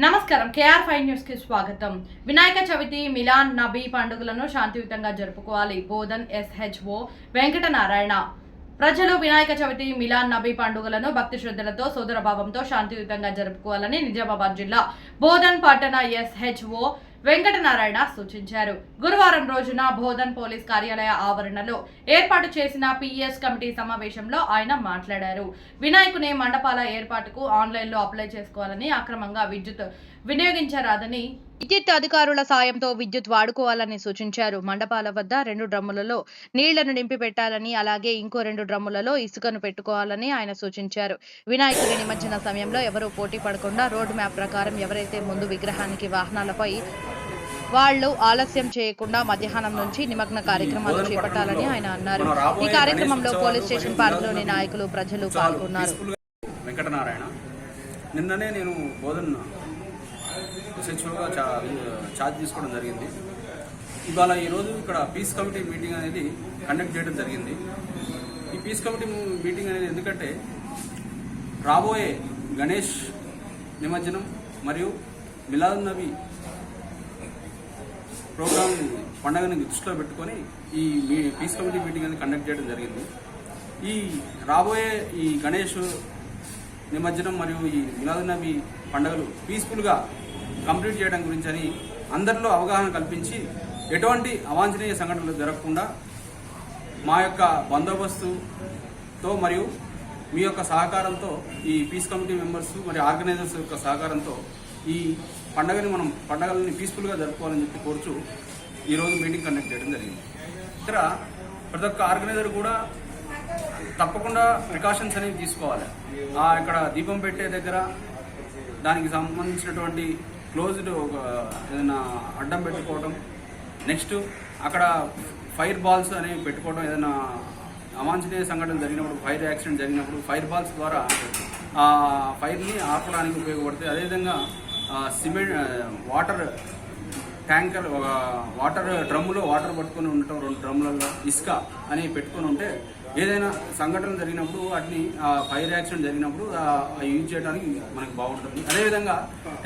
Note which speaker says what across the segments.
Speaker 1: నమస్కారం. KR five న్యూస్కి స్వాగతం. వినాయక చవితి మిలాన్ నబీ పండుగలను శాంతియుతంగా జరుపుకోవాలి. బోధన్ ఎస్హెచ్ఓ వెంకటనారాయణ. ప్రజలు వినాయక చవితి మిలాన్ నబీ పండుగలను భక్తి శ్రద్ధలతో సోదరభావంతో శాంతియుతంగా జరుపుకోవాలని నిజామాబాద్ జిల్లా బోధన్ పట్టణ ఎస్హెచ్ఓ వెంకటనారాయణ సూచించారు. గురువారం రోజున బోధన్ పోలీస్ కార్యాలయ ఆవరణలో ఏర్పాటు చేసిన పిఎస్ కమిటీ సమావేశంలో ఆయన మాట్లాడారు. వినాయకుని మండపాల ఏర్పాటుకు ఆన్లైన్లో అప్లై చేసుకోవాలని అక్రమంగా విద్యుత్ వినియోగించరాదని విద్యుత్ అధికారుల సాయంతో విద్యుత్ వాడుకోవాలని సూచించారు. మండపాల వద్ద రెండు డ్రమ్ములలో నీళ్ళను నింపి పెట్టాలని అలాగే ఇంకో రెండు డ్రమ్ములలో ఇసుకను పెట్టుకోవాలని ఆయన సూచించారు. వినాయకుడి నిమజ్జన సమయంలో ఎవరూ పోటీ పడకుండా రోడ్ మ్యాప్ ప్రకారం ఎవరైతే ముందు విగ్రహానికి వాహనాలపై వాళ్ళు ఆలస్యం చేయకుండా మధ్యాహ్నం నుంచి నిమగ్న కార్యక్రమాలు చేపట్టాలని ఆయన అన్నారు. ఈ కార్యక్రమంలో పోలీస్ స్టేషన్ పార్కులోని నాయకులు ప్రజలు పాల్గొన్నారు.
Speaker 2: వెంకటనారాయణ నిన్ననే నేను బోధన్ ఛార్జ్ తీసుకోవడం జరిగింది. ఇవాళ ఈరోజు ఇక్కడ పీస్ కమిటీ మీటింగ్ అనేది కండక్ట్ చేయడం జరిగింది. ఈ పీస్ కమిటీ మీటింగ్ అనేది ఎందుకంటే రాబోయే గణేష్ నిమజ్జనం మరియు మిలాద్ నబీ ప్రోగ్రామ్ పండగని దృష్టిలో పెట్టుకొని ఈ పీస్ కమిటీ మీటింగ్ అనేది కండక్ట్ చేయడం జరిగింది. ఈ రాబోయే ఈ గణేష్ నిమజ్జనం మరియు ఈ మిలాద్ పండుగలు పీస్ఫుల్గా కంప్లీట్ చేయడం గురించి అని అందరిలో అవగాహన కల్పించి ఎటువంటి అవాంఛనీయ సంఘటనలు జరగకుండా మా యొక్క బందోబస్తుతో మరియు మీ యొక్క సహకారంతో ఈ పీస్ కమిటీ మెంబర్స్ మరియు ఆర్గనైజర్స్ యొక్క సహకారంతో ఈ పండగని మనం పండగలని పీస్ఫుల్గా జరుపుకోవాలని చెప్పి కోరుచు ఈరోజు మీటింగ్ కండక్ట్ చేయడం జరిగింది. ఇక్కడ ప్రతి ఒక్క ఆర్గనైజర్ కూడా తప్పకుండా ప్రికాషన్స్ అనేవి తీసుకోవాలి. ఆ ఇక్కడ దీపం పెట్టే దగ్గర దానికి సంబంధించినటువంటి క్లోజ్డ్ ఒక ఏదైనా అడ్డం పెట్టుకోవడం నెక్స్ట్ అక్కడ ఫైర్ బాల్స్ అనేవి పెట్టుకోవడం ఏదైనా అవాంఛనీయ సంఘటన జరిగినప్పుడు ఫైర్ యాక్సిడెంట్ జరిగినప్పుడు ఫైర్ బాల్స్ ద్వారా ఆ ఫైర్ని ఆపడానికి ఉపయోగపడతాయి. అదేవిధంగా సిమెంట్ వాటర్ ట్యాంకర్ ఒక వాటర్ డ్రమ్ములో వాటర్ పట్టుకొని ఉండటం రెండు డ్రమ్ములలో ఇసుక అని పెట్టుకొని ఉంటే ఏదైనా సంఘటన జరిగినప్పుడు వాటిని ఆ ఫైర్ యాక్సిడెంట్ జరిగినప్పుడు యూజ్ చేయడానికి మనకు బాగుంటుంది. అదేవిధంగా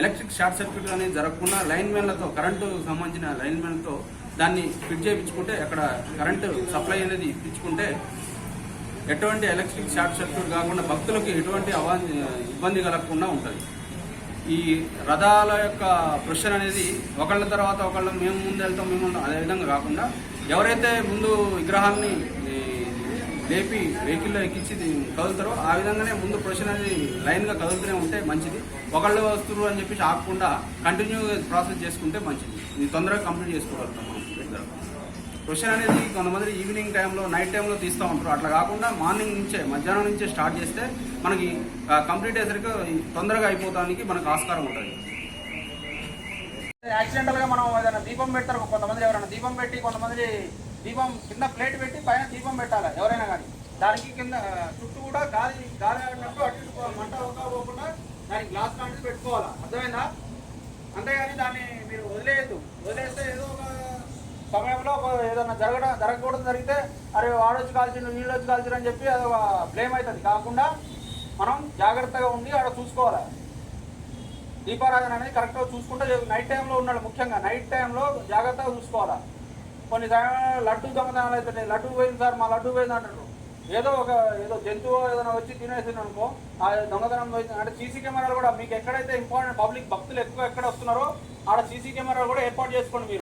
Speaker 2: ఎలక్ట్రిక్ షార్ట్ సర్క్యూట్ అనేది జరగకుండా లైన్ మ్యాన్లతో కరెంటు సంబంధించిన లైన్ మ్యాన్లతో దాన్ని ఫిట్ చేయించుకుంటే అక్కడ కరెంటు సప్లై అనేది ఇప్పించుకుంటే ఎటువంటి ఎలక్ట్రిక్ షార్ట్ సర్క్యూట్ కాకుండా భక్తులకు ఎటువంటి అవా ఇబ్బంది కలగకుండా ఉంటుంది. ఈ రథాల యొక్క ప్రొషన్ అనేది ఒకళ్ళ తర్వాత ఒకళ్ళ మేము ముందు వెళ్తాం మేము అదే విధంగా కాకుండా ఎవరైతే ముందు విగ్రహాన్ని లేపి వెహికల్లో ఎక్కించి కదులుతారో ఆ విధంగానే ముందు ప్రొషన్ అనేది లైన్గా కదులుతూనే ఉంటే మంచిది. ఒకళ్ళు వస్తున్నారు అని చెప్పి ఆగకుండా కంటిన్యూ ప్రాసెస్ చేసుకుంటే మంచిది. ఇది తొందరగా కంప్లీట్ చేసుకోగలుగుతాం మనం. క్వశ్చన్ అనేది కొంతమంది ఈవినింగ్ టైంలో నైట్ టైంలో తీస్తూ ఉంటారు. అట్లా కాకుండా మార్నింగ్ నుంచే మధ్యాహ్నం నుంచే స్టార్ట్ చేస్తే మనకి కంప్లీట్ అయ్యేసరికి తొందరగా అయిపోవడానికి మనకు ఆస్కారం ఉంటుంది.
Speaker 3: యాక్సిడెంటల్గా మనం ఏదైనా దీపం పెడతారు కొంతమంది ఎవరైనా. దీపం పెట్టి కొంతమంది దీపం కింద ప్లేట్ పెట్టి పైన దీపం పెట్టాలి? ఎవరైనా కానీ. దానికి కింద చుట్టూ కూడా గాలి గాలి ఆడినట్టు అటు ఇటు మంట ఒక పోకుండా దానికి గ్లాస్ లాంటిది పెట్టుకోవాలా? అర్థమైందా? అంతేగాని దాన్ని మీరు వదిలేయద్దు వదిలేస్తే ఏదో ఒక సమయంలో ఏదైనా జరగడం జరగకూడదు జరిగితే అరే వాడొచ్చి కాల్చిండు నీళ్ళు వచ్చి కాల్చిండు అని చెప్పి అది బ్లేమ్ అవుతుంది. కాకుండా మనం జాగ్రత్తగా ఉండి ఆడ చూసుకోవాలి? దీపారాధన అనేది కరెక్ట్గా చూసుకుంటే నైట్ టైంలో ఉన్నాడు ముఖ్యంగా. నైట్ టైంలో జాగ్రత్తగా చూసుకోవాలా? కొన్ని లడ్డు దొంగతనాలు అవుతున్నాయి. లడ్డు పోయింది సార్ మా లడ్డు పోయింది అంటారు ఏదో ఒక ఏదో జంతువు ఏదైనా వచ్చి తినేసింది అనుకో ఆ దొంగతనం పోయింది. అంటే సీసీ కెమెరాలు కూడా మీకు ఎక్కడైతే ఇంపార్టెంట్ పబ్లిక్ భక్తులు ఎక్కువ ఎక్కడ వస్తున్నారో ఆడ సీసీ కెమెరాలు కూడా ఏర్పాటు చేసుకోండి మీరు.